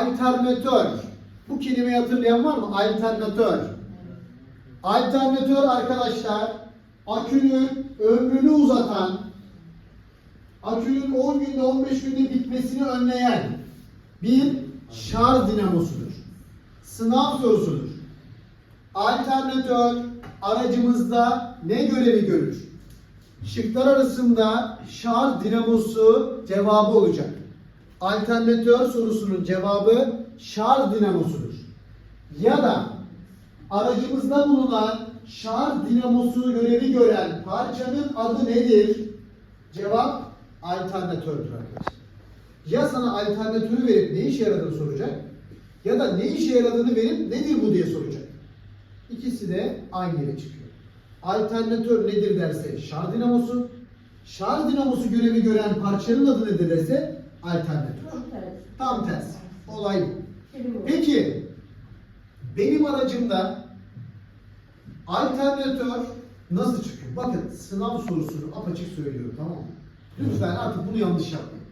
Alternatör. Bu kelimeyi hatırlayan var mı? Alternatör. Alternatör arkadaşlar akünün ömrünü uzatan, akünün 10 günde 15 günde bitmesini önleyen bir şarj dinamosudur. Sınav sorusudur. Alternatör aracımızda ne görevi görür? Şıklar arasında şarj dinamosu cevabı olacak. Alternatör sorusunun cevabı şarj dinamosudur. Ya da aracımızda bulunan şarj dinamosu görevi gören parçanın adı nedir? Cevap alternatördür arkadaşlar. Ya sana alternatörü verip ne işe yaradığını soracak ya da ne işe yaradığını verip nedir bu diye soracak. İkisi de aynı yere çıkıyor. Alternatör nedir derse şarj dinamosu, şarj dinamosu görevi gören parçanın adı nedir derse alternatör. Tam tersi. Olay bu. Peki benim aracımda alternatör nasıl çıkıyor? Bakın sınav sorusunu apaçık söylüyorum tamam mı? Lütfen artık bunu yanlış yapmayın.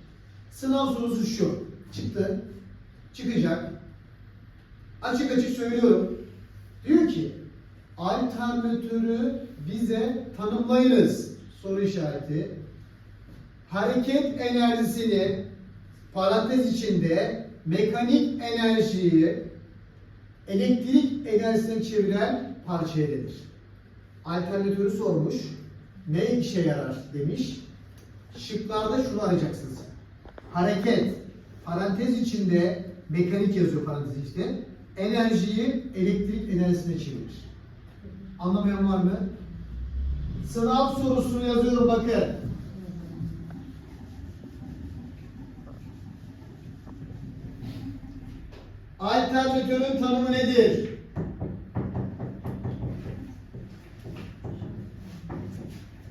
Sınav sorusu şu. Çıktı. Çıkacak. Açık açık söylüyorum. Diyor ki alternatörü bize tanımlayınız. Soru işareti. Hareket enerjisini parantez içinde mekanik enerjiyi elektrik enerjisine çeviren parçaya denir. Alternatörü sormuş. Ne işe yarar demiş. Şıklarda şunu arayacaksınız. Hareket, parantez içinde mekanik yazıyor parantez içinde. Enerjiyi elektrik enerjisine çevirir. Anlamayan var mı? Sınav sorusunu yazıyorum bakın. Alternatörün tanımı nedir?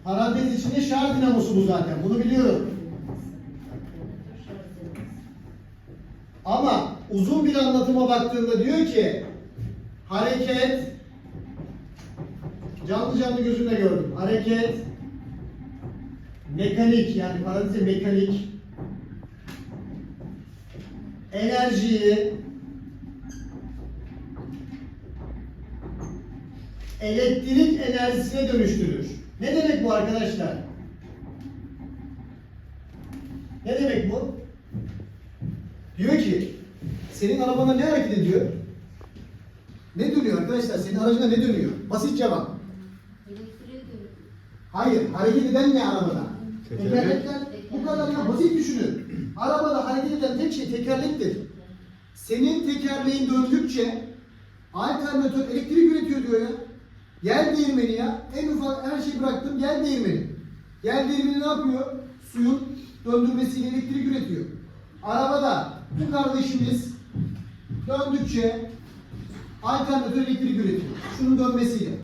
Parantez içinde şarj dinamosu bu zaten. Bunu biliyorum. Ama uzun bir anlatıma baktığında diyor ki hareket canlı canlı gözümle gördüm. Hareket mekanik yani parantez mekanik enerjiyi elektrik enerjisine dönüştürür. Ne demek bu arkadaşlar? Ne demek bu? Diyor ki senin arabana ne hareket ediyor? Ne dönüyor arkadaşlar? Senin aracına ne dönüyor? Basit cevap. Hayır, hareket eden ne arabada? Tekerlek. Tekerlekler. Bu kadar ya basit düşünün. Arabada hareket eden tek şey tekerlektir. Senin tekerleğin döndükçe alternatör elektrik üretiyor diyor ya. Yer değirmeni ya. En ufak her şeyi bıraktım yer değirmeni. Yer değirmeni ne yapıyor? Suyun döndürmesiyle elektrik üretiyor. Arabada bu kardeşimiz döndükçe alternatör elektrik üretiyor. Şunun dönmesiyle.